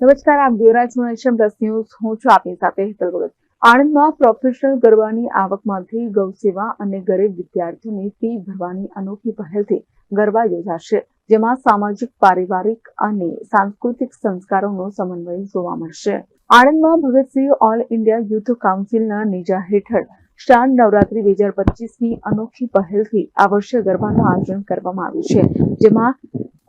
નમસ્કાર, આપ Devraj nation plus news. હું છું આપની સાથે હેતલ ભગત. આણંદમાં પ્રોફેશનલ ગરબાની આવકમાંથી ગૌસેવા અને ગરીબ વિદ્યાર્થીઓની ફી ભરવાની અનોખી પહેલથી ગરબા યોજાશે, જેમાં સામાજિક, પારિવારિક અને સાંસ્કૃતિક સંસ્કારોનો સમન્વય જોવા મળશે. આણંદમાં ભગતસિંહ ઓલ ઇન્ડિયા યુથ કાઉન્સિલના નેજા હેઠળ શાન નવરાત્રી બે હજાર પચીસની અનોખી પહેલથી આ વર્ષે ગરબાનું આયોજન કરવામાં આવ્યું છે. જેમાં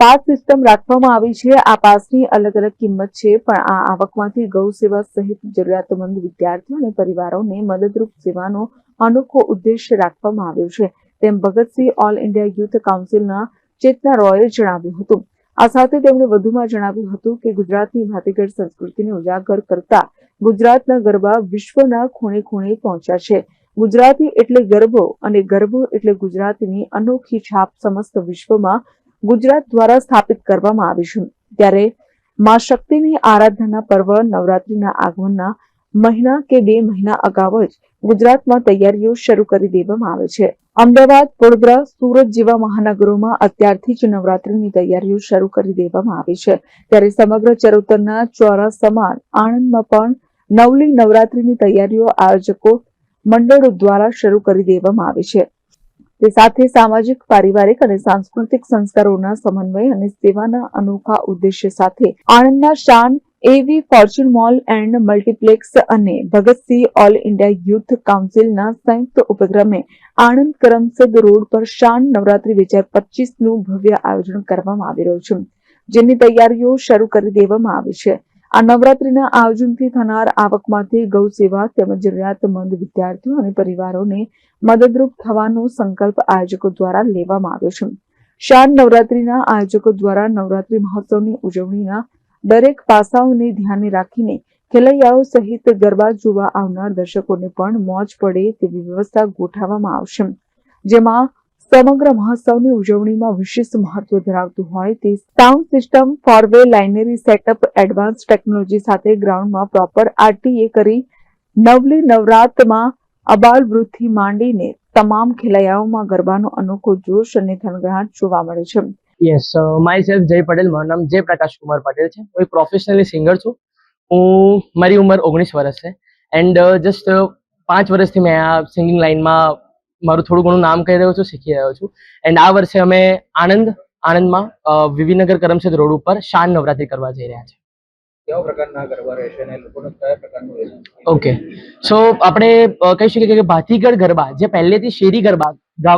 પાસ સિસ્ટમ રાખવામાં આવી છે. આ પાસની અલગ અલગ કિંમત છે, પણ આ આવકમાંથી ગૌ સેવા સહિત જરૂરિયાતમંદ વિદ્યાર્થીઓ અને પરિવારોને મદદરૂપ સેવાનો અનોખો ઉદ્દેશ રાખવામાં આવ્યો છે. તેમ ભગતસિંહ ઓલ ઇન્ડિયા યુથ કાઉન્સિલના ચેતના રોયે જણાવ્યું હતું. આ સાથે તેમણે વધુમાં જણાવ્યું હતું કે ગુજરાતની ભાતીગઢ સંસ્કૃતિને ઉજાગર કરતા ગુજરાતના ગરબા વિશ્વના ખૂણે ખૂણે પહોંચ્યા છે. ગુજરાતી એટલે ગરબો અને ગરબો એટલે ગુજરાતીની અનોખી છાપ સમસ્ત વિશ્વમાં ગુજરાત દ્વારા સ્થાપિત કરવામાં આવી છે. ત્યારે મા શક્તિની આરાધના પર્વ, નવરાત્રીના આગમનના મહિના કે બે મહિના અગાઉ જ ગુજરાતમાં તૈયારીઓ શરૂ કરી દેવામાં આવે છે. અમદાવાદ, વડોદરા, સુરત જેવા મહાનગરોમાં અત્યારથી જ નવરાત્રીની તૈયારીઓ શરૂ કરી દેવામાં આવી છે. ત્યારે સમગ્ર ચરોતરના ચોરા સમાન આણંદમાં પણ નવલી નવરાત્રીની તૈયારીઓ આયોજકો મંડળો દ્વારા શરૂ કરી દેવામાં આવી છે. તે સાથે સામાજિક, પારિવારિક અને સાંસ્કૃતિક સંસ્કારોના સમન્વય અને સેવાના અનોખા ઉદ્દેશ્ય સાથે આણંદના શાન એવી ફોર્ચ્યુન મોલ એન્ડ મલ્ટીપ્લેક્સ અને ભગતસિંહ ઓલ ઇન્ડિયા યુથ કાઉન્સિલના સંયુક્ત ઉપક્રમે આણંદ કરમસદ રોડ પર શાન નવરાત્રી બે હજાર પચીસનું ભવ્ય આયોજન કરવામાં આવી રહ્યું છે. જેની તૈયારીઓ શરૂ કરી દેવામાં આવી છે. આ નવરાત્રીના આયોજનથી થનાર આવકમાંથી ગૌ સેવા તેમજ જરૂરિયાતમંદ વિદ્યાર્થીઓ અને પરિવારોને મદદરૂપ થવાનો સંકલ્પ આયોજકો દ્વારા લેવામાં આવ્યો છે. શાન નવરાત્રીના આયોજકો દ્વારા નવરાત્રી મહોત્સવની ઉજવણીના દરેક પાસાઓને ધ્યાને રાખીને ખેલૈયાઓ સહિત ગરબા જોવા આવનાર દર્શકોને પણ મોજ પડે તેવી વ્યવસ્થા ગોઠવવામાં આવશે. જેમાં સમગ્ર મહોત્સવની ઉજવણીમાં વિશેષ મહત્વ ધરાવતું હોય તે sound system four way line array setup advance technology સાથે ગ્રાઉન્ડમાં પ્રોપર આરટીએ કરી નવલી નવરાતમાં અબાલ વૃદ્ધિ માંડીને તમામ ખેલૈયાઓમાં ગરબાનો અનોખો જોશ અને થનગનાટ જોવા મળે છે. યસ માય સેલ્ફ જય પટેલ. મારું નામ જય પ્રકાશ કુમાર પટેલ છે. હું પ્રોફેશનલી સિંગર છું. હું મારી ઉંમર ઓગણીસ વર્ષ છે. એન્ડ જસ્ટ પાંચ વર્ષથી મેં આ સિંગિંગ લાઇનમાં મારું થોડું ઘણું નામ કહી રહ્યો છું શીખી રહ્યો છું. એન્ડ આ વર્ષે અમે આણંદ આણંદમાં વિવિનગર કરમસદ રોડ ઉપર શાન નવરાત્રી કરવા જઈ રહ્યા છે કેવા પ્રકારના ગરબા રહેશે અને લોકોને કયા પ્રકારનું ઓકે. સો આપણે કહી શકીએ કે ભાતીગળ ગરબા જે પહેલેથી શેરી ગરબા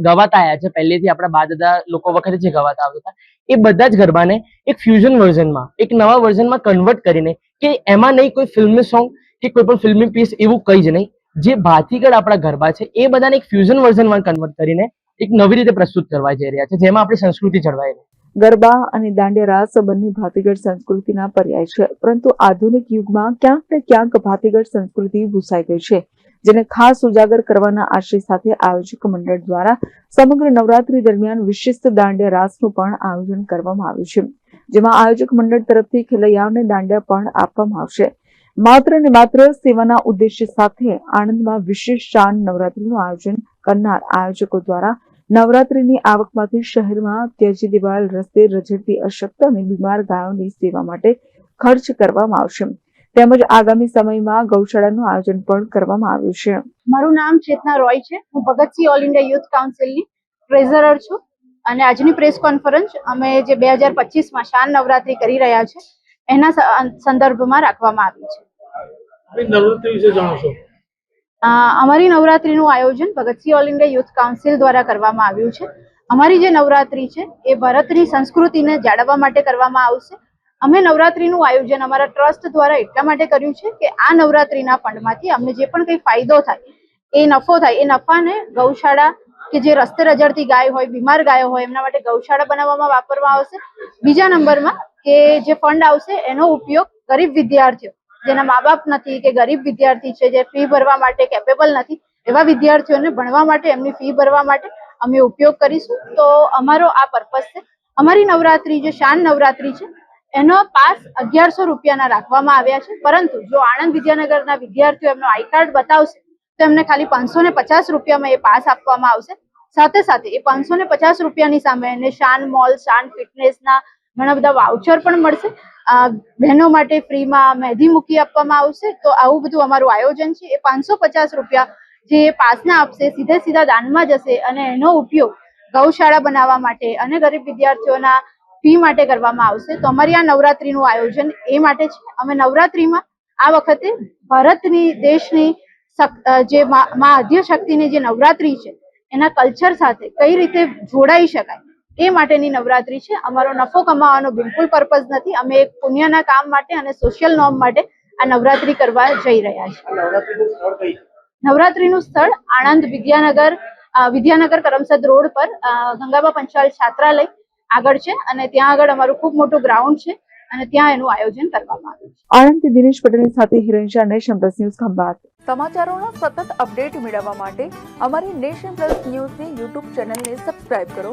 ગવાતા આવ્યા છે પહેલેથી આપણા બા દાદા લોકો વખતે જે ગવાતા આવતા હતા એ બધા જ ગરબાને એક ફ્યુઝન વર્ઝનમાં એક નવા વર્ઝનમાં કન્વર્ટ કરીને કે એમાં નહીં કોઈ ફિલ્મી સોંગ કે કોઈ પણ ફિલ્મી પીસ એવું કંઈ જ નહીં જે ભાતીગળ આપણા ગરબા છે, એ બધાને એક ફ્યુઝન વર્ઝનમાં કન્વર્ટ કરીને એક નવી રીતે પ્રસ્તુત કરવા જઈ રહ્યા છે, જેમાં આપણી સંસ્કૃતિ જળવાઈ રહે. ગરબા અને દાંડિયા રાસ બંને ભાતીગળ સંસ્કૃતિના પર્યાય છે, પરંતુ આધુનિક યુગમાં ક્યાંક ને ક્યાંક ભાતીગળ સંસ્કૃતિ ભૂસાઈ ગઈ છે, જેને ખાસ ઉજાગર કરવાના આશય સાથે આયોજક મંડળ દ્વારા સમગ્ર નવરાત્રી દરમિયાન વિશિષ્ટ દાંડિયા રાસનું પણ આયોજન કરવામાં આવ્યું છે, જેમાં આયોજક મંડળ તરફથી ખેલૈયાઓને દાંડિયા પણ આપવામાં આવશે. માત્ર ને માત્ર સેવાના ઉદ્દેશ્ય સાથે આણંદમાં વિશેષ શાન નવરાત્રીનું આયોજન કરનાર આયોજકો દ્વારા નવરાત્રીની આવકમાંથી શહેરમાં ત્યજી દિવાલ, રસ્તે રજડતી અશક્ત અને બીમાર ગાયોની સેવા માટે ખર્ચ કરવામાં આવશે. તેમજ આગામી સમયમાં ગૌશાળાનું આયોજન પણ કરવામાં આવ્યું છે. મારું નામ ચેતના રોય છે. હું ભગતસિંહ ઓલ ઇન્ડિયા યુથ કાઉન્સિલની ટ્રેઝરર છું. અને આજની પ્રેસ કોન્ફરન્સ અમે જે બે હજાર પચીસમાં શાન નવરાત્રી કરી રહ્યા છે, એના સંદર્ભમાં રાખવામાં આવી છે. નવરાત્રી વિશે અમારી નવરાત્રીનું આયોજન Bhagat Singh all India youth council દ્વારા કરવામાં આવ્યું છે. અમારી જે નવરાત્રી છે, એ ભારતની સંસ્કૃતિને જાળવવા માટે કરવામાં આવશે. અમે નવરાત્રીનું આયોજન અમારા ટ્રસ્ટ દ્વારા એટલા માટે કર્યું છે કે આ નવરાત્રીના ફંડમાંથી અમને જે પણ કંઈ ફાયદો થાય, એ નફો થાય, એ નફાને ગૌશાળા કે જે રસ્તે રજડતી ગાય હોય, બીમાર ગાયો હોય, એમના માટે ગૌશાળા બનાવવામાં વાપરવામાં આવશે. બીજા નંબરમાં કે જે ફંડ આવશે, એનો ઉપયોગ ગરીબ વિદ્યાર્થીઓ જેના મા બાપ નથી, કે ગરીબ વિદ્યાર્થી છે જે ફી ભરવા માટે કેપેબલ નથી, એવા વિદ્યાર્થીઓને ભણવા માટે, એમની ફી ભરવા માટે અમે ઉપયોગ કરીશું. તો અમારો આ પર્પસ છે. અમારી નવરાત્રી જે શાન નવરાત્રી છે, એનો પાસ અગિયારસો રૂપિયાના રાખવામાં આવ્યા છે. પરંતુ જો આણંદ વિદ્યાનગરના વિદ્યાર્થીઓ એમનો આઈ કાર્ડ બતાવશે, તો એમને ખાલી પાંચસો ને પચાસ રૂપિયામાં એ પાસ આપવામાં આવશે. સાથે સાથે એ પાંચસો ને પચાસ રૂપિયાની સામે એને શાન, મોલ, શાન ફિટનેસના ઘણા બધા વાઉચર પણ મળશે. બહેનો માટે ફ્રીમાં મહેંદી મૂકી આપવામાં આવશે. તો આવું બધું અમારું આયોજન છે. એ પાંચસો પચાસ રૂપિયા જે પાસના આપશે, સીધે સીધા દાનમાં જશે અને એનો ઉપયોગ ગૌશાળા બનાવવા માટે અને ગરીબ વિદ્યાર્થીઓના ફી માટે કરવામાં આવશે. તો અમારી આ નવરાત્રીનું આયોજન એ માટે છે અમે નવરાત્રીમાં આ વખતે ભારતની દેશની જે મા આદ્યશક્તિની જે નવરાત્રી છે, એના કલ્ચર સાથે કઈ રીતે જોડાઈ શકાય? એ માટેની નવરાત્રી છે. અમારો નફો કમાવાનો બિલકુલ પર્પઝ નથી. અમે એક પુણ્યના કામ માટે અને સોશિયલ નોર્મ માટે આ નવરાત્રી કરવા જઈ રહ્યા છીએ. નવરાત્રીનું સ્થળ આણંદ વિદ્યાનગર વિદ્યાનગર કરમસદ રોડ પર અ, ગંગાબા પંચાલ છાત્રાલય આગળ છે અને ત્યાં આગળ અમારું ખૂબ મોટું ગ્રાઉન્ડ છે અને ત્યાં એનું આયોજન કરવામાં આવ્યું છે. આણંદથી દિનેશ પટેલની સાથે Hiren nation plus news Khambhat. સમાચારોના સતત અપડેટ મેળવવા માટે અમારી નેશન પ્લસ ન્યૂઝની યુટ્યુબ ચેનલને સબસ્ક્રાઇબ કરો.